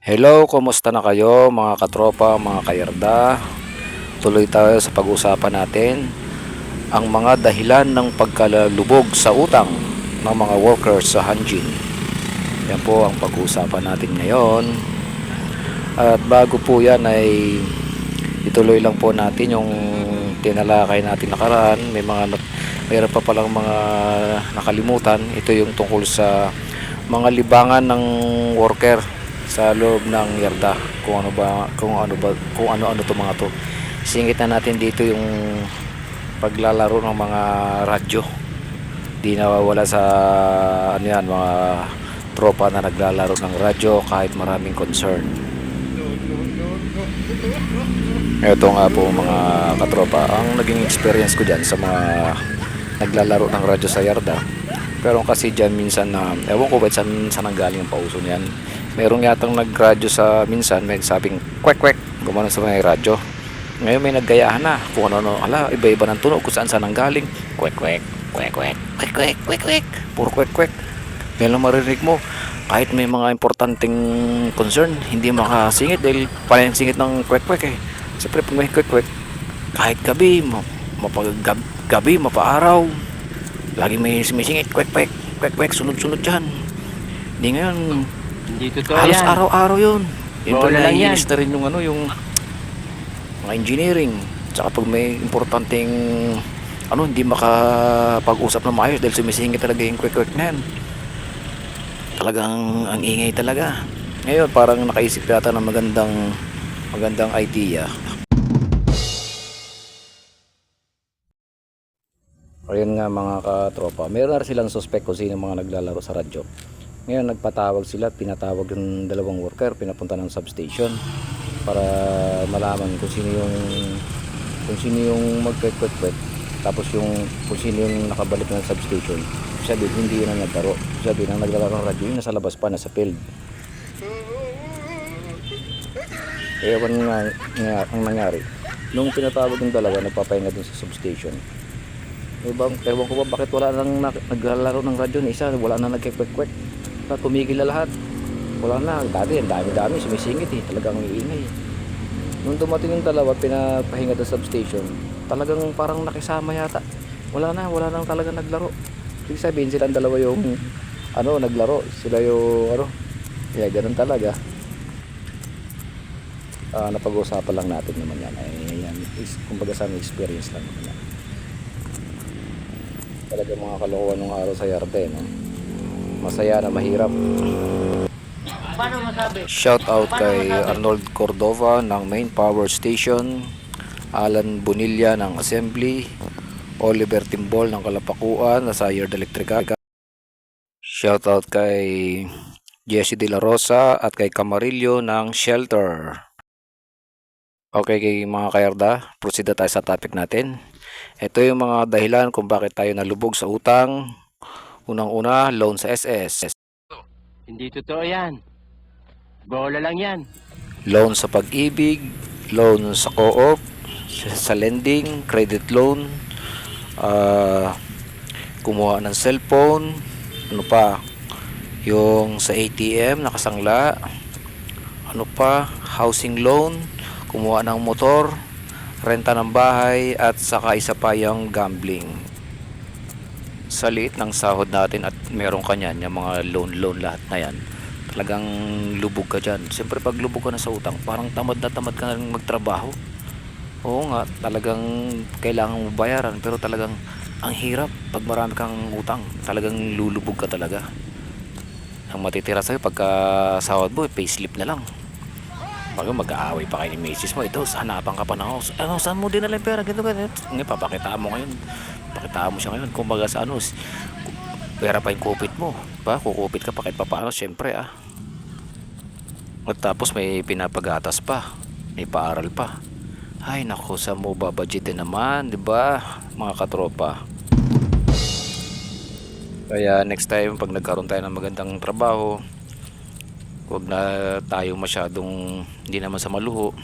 Hello, kumusta na kayo mga katropa, mga kayarda? Tuloy tayo sa pag-usapan natin ang mga dahilan ng pagkalubog sa utang ng mga workers sa Hanjin. Yan po ang pag-uusapan natin ngayon. At bago po yan ay ituloy lang po natin yung tinalakay natin nakaraan. May mga mayroon pa palang mga nakalimutan. Ito yung tungkol sa mga libangan ng worker sa loob ng yarda kung ano ba kung ano ba kung ano-ano to mga to. Singit na natin dito yung paglalaro ng mga radyo. Di nawawala sa ano yan mga tropa na naglalaro ng radyo kahit maraming concern. Ito nga po mga katropa. Ang naging experience ko dyan sa mga naglalaro ng radyo sa yarda. Pero kasi dyan minsan na ewan ko ba't saan, saan ang galing ang pauso niyan merong yatang nagradyo sa minsan may sabing kwek kwek gumano sa may radyo ngayon may naggayahan na kung ano ano ala iba iba ng tunog kung saan saan ang galing kwek kwek kwek kwek kwek kwek kwek kwek puro kwek kwek kaya lang maririnig mo kahit may mga importanteng concern hindi makasingit dahil palang singit ng kwek kwek eh siyempre pag may kwek kwek kahit gabi ma- mapag gab- gabi mapaaraw lagi may sumisingit kwek kwek kwek kwek sunod sunod dyan hindi ngayon Hindi totoo Halos yan. araw-araw yun. Yun Bola pala lang yan. naiinis na rin yung ano, yung mga engineering. Tsaka pag may importanteng ano, hindi makapag-usap na maayos dahil sumisingit talaga yung quick-quick na yan. Talagang ang ingay talaga. Ngayon, parang nakaisip yata ng magandang magandang idea. Ayun nga mga katropa, meron na rin silang suspect kung sino mga naglalaro sa radyo. Ngayon nagpatawag sila, pinatawag yung dalawang worker, pinapunta ng substation para malaman kung sino yung kung sino yung magkwek-kwek tapos yung kung sino yung nakabalik ng substation sabi hindi yun ang naglaro sabi nang naglalaro ng radyo yun nasa labas pa nasa field. Ewan nga, nga ang nangyari. Nung pinatawag yung dalawa nagpapahinga dun sa substation. Ewan, ewan ko ba bakit wala nang naglalaro ng radyo ni isa wala na nagkwek-kwek na tumigil na lahat. Wala na dati ang dami-dami sumisingit eh. Talagang iingay. Nung dumating yung dalawa pinapahinga sa substation talagang parang nakisama yata. Wala na wala nang talaga naglaro. Ibig sabihin silang dalawa yung ano naglaro. Sila yung ano kaya ganun talaga. Ah, napag-usapan lang natin naman yan. Ay yan is, kumbaga sa experience lang naman yan. Talaga mga kalokohan ng araw sa Yarte no? Masaya na mahirap? Shout out kay Arnold Cordova ng Main Power Station, Alan Bonilla ng Assembly, Oliver Timbol ng Kalapakuan na Sayard Electrical. Shout out kay Jesse De La Rosa at kay Camarillo ng Shelter. Okay kay mga kayarda, proceed na tayo sa topic natin. Ito yung mga dahilan kung bakit tayo nalubog sa utang. Unang-una, loan sa SS. Hindi totoo yan. Bola lang yan. loan sa pag-ibig, loan sa co-op, sa lending, credit loan, ah, kumuha ng cellphone, ano pa, yung sa ATM nakasangla, ano pa, housing loan, kumuha ng motor, renta ng bahay, at saka isa pa yung gambling. Sa liit ng sahod natin at meron ka niyan, yung mga loan-loan lahat na yan, talagang lubog ka dyan. Siyempre pag lubog ka na sa utang, parang tamad na tamad ka na rin magtrabaho. Oo nga, talagang kailangan mo bayaran pero talagang ang hirap pag marami kang utang. Talagang lulubog ka talaga. Ang matitira sa'yo pagka sahod mo, payslip na lang. Pag mag-aaway pa kayo ni misis mo, ito, hanapan ka pa ng house. Ano, saan mo din yung pera? Ganito, ganito. Ngayon, papakitaan mo ngayon. Pakitaan mo siya ngayon. Kung baga sa ano, pera pa yung kupit mo. Pa, kukupit ka pa kahit papaano, syempre ah. At tapos may pinapagatas pa. May paaral pa. Ay naku, sa mo babudgetin naman, di ba? Mga katropa. Kaya next time pag nagkaroon tayo ng magandang trabaho, huwag na tayo masyadong hindi naman sa maluho.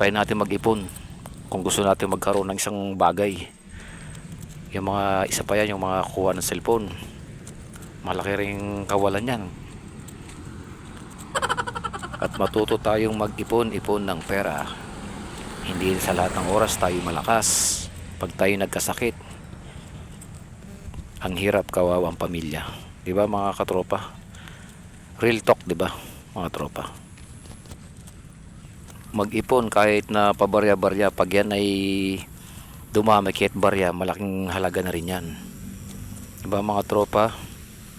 Try natin mag-ipon kung gusto natin magkaroon ng isang bagay. Yung mga isa pa yan, yung mga kuha ng cellphone. Malaki ring kawalan yan. at matuto tayong mag-ipon-ipon ng pera. Hindi sa lahat ng oras tayo malakas. Pag tayo nagkasakit, ang hirap kawawang pamilya. 'Di ba mga katropa? Real talk, 'di ba, mga tropa? Mag-ipon kahit na pabarya-barya pag yan ay dumami kahit barya, malaking halaga na rin 'yan. 'Di ba mga tropa?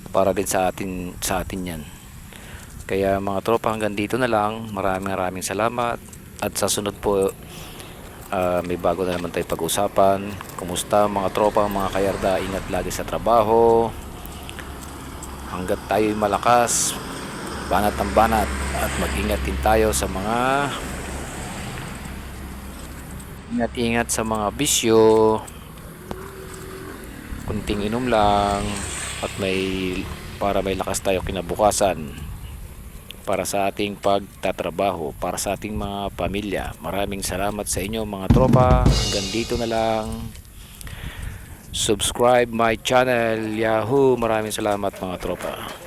Para din sa atin sa atin 'yan. Kaya mga tropa hanggang dito na lang. Maraming maraming salamat. At sa sunod po ah, may bago na naman tayo pag-usapan. Kumusta mga tropa, mga kayarda, ingat lagi sa trabaho. Hanggat tayo'y malakas, banat ng banat at mag-ingat din tayo sa mga ingat-ingat sa mga bisyo. Kunting inom lang at may para may lakas tayo kinabukasan para sa ating pagtatrabaho, para sa ating mga pamilya. Maraming salamat sa inyo mga tropa. Hanggang dito na lang. Subscribe my channel, Yahoo. Maraming salamat mga tropa.